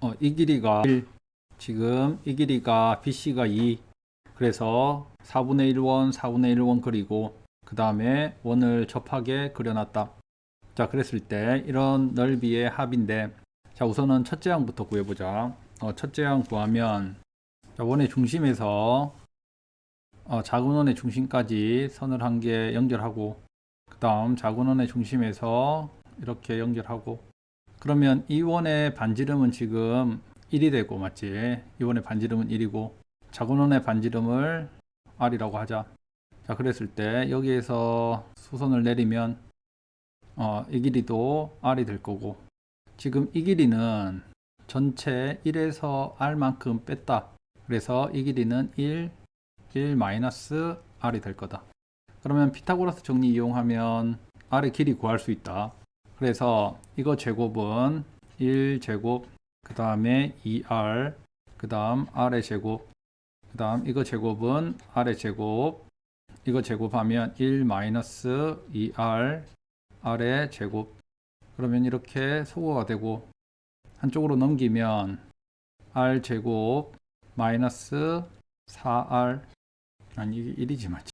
어, 이 길이가 1, 지금 이 길이가 BC가 2, 그래서 4분의 1원, 4분의 1원 그리고 그 다음에 원을 접하게 그려놨다. 자, 그랬을 때 이런 넓이의 합인데 자, 우선은 첫째 항부터 구해보자. 어, 첫째 항 구하면 자, 원의 중심에서 어, 작은 원의 중심까지 선을 한 개 연결하고 그 다음 작은 원의 중심에서 이렇게 연결하고 그러면 이 원의 반지름은 지금 1이 되고 맞지? 이 원의 반지름은 1이고 작은 원의 반지름을 R이라고 하자. 자, 그랬을 때 여기에서 수선을 내리면 어, 이 길이도 R이 될 거고 지금 이 길이는 전체 1에서 R만큼 뺐다. 그래서 이 길이는 1, 1 마이너스 R이 될 거다. 그러면 피타고라스 정리 이용하면 R의 길이 구할 수 있다. 그래서 이거 제곱은 1제곱, 그 다음에 2R, 그 다음 R의 제곱, 그 다음 이거 제곱은 R의 제곱, 이거 제곱하면 1 마이너스 2R, R의 제곱. 그러면 이렇게 소거가 되고 한쪽으로 넘기면 R 제곱 마이너스 4R 아니 이게 1이지 맞지?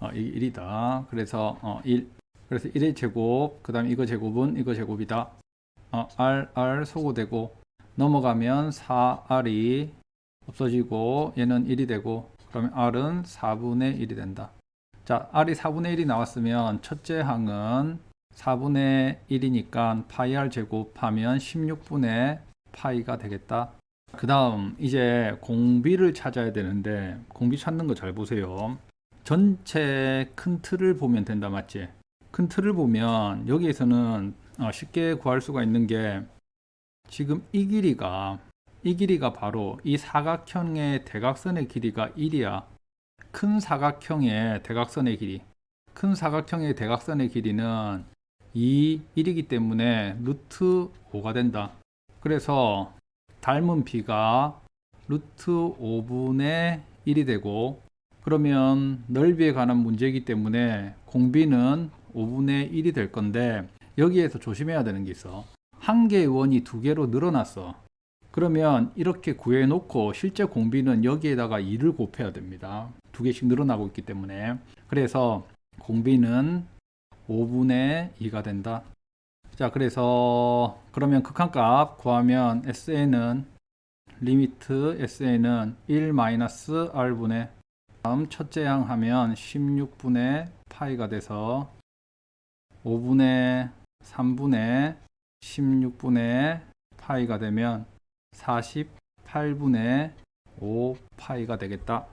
어, 이게 1이다. 그래서 어, 1 그래서 1의 제곱 그 다음에 이거 제곱은 이거 제곱이다. 어, R R 소거되고 넘어가면 4R이 없어지고 얘는 1이 되고 그러면 R은 4분의 1이 된다. 자, R이 4분의 1이 나왔으면 첫째 항은 4분의 1이니까 파이 R 제곱하면 16분의 파이가 되겠다. 그 다음 이제 공비를 찾아야 되는데 공비 찾는 거 잘 보세요. 전체 큰 틀을 보면 된다 맞지? 큰 틀을 보면 여기에서는 어, 쉽게 구할 수가 있는 게 지금 이 길이가 이 길이가 바로 이 사각형의 대각선의 길이가 1이야. 큰 사각형의 대각선의 길이. 큰 사각형의 대각선의 길이는 2, 1이기 때문에 루트 5가 된다. 그래서 닮은 b가 루트 5분의 1이 되고 그러면 넓이에 관한 문제이기 때문에 공비는 5분의 1이 될 건데 여기에서 조심해야 되는 게 있어. 한 개 의 원이 두 개로 늘어났어. 그러면 이렇게 구해놓고 실제 공비는 여기에다가 2를 곱해야 됩니다. 두 개씩 늘어나고 있기 때문에. 그래서 공비는 5분의 2가 된다. 자, 그래서 그러면 극한값 구하면 SN은 리미트 SN은 1 마이너스 R분의 다음 첫째 항 하면 16분의 파이가 돼서 5분의 3분의 16분의 파이가 되면 48분의 5 파이가 되겠다.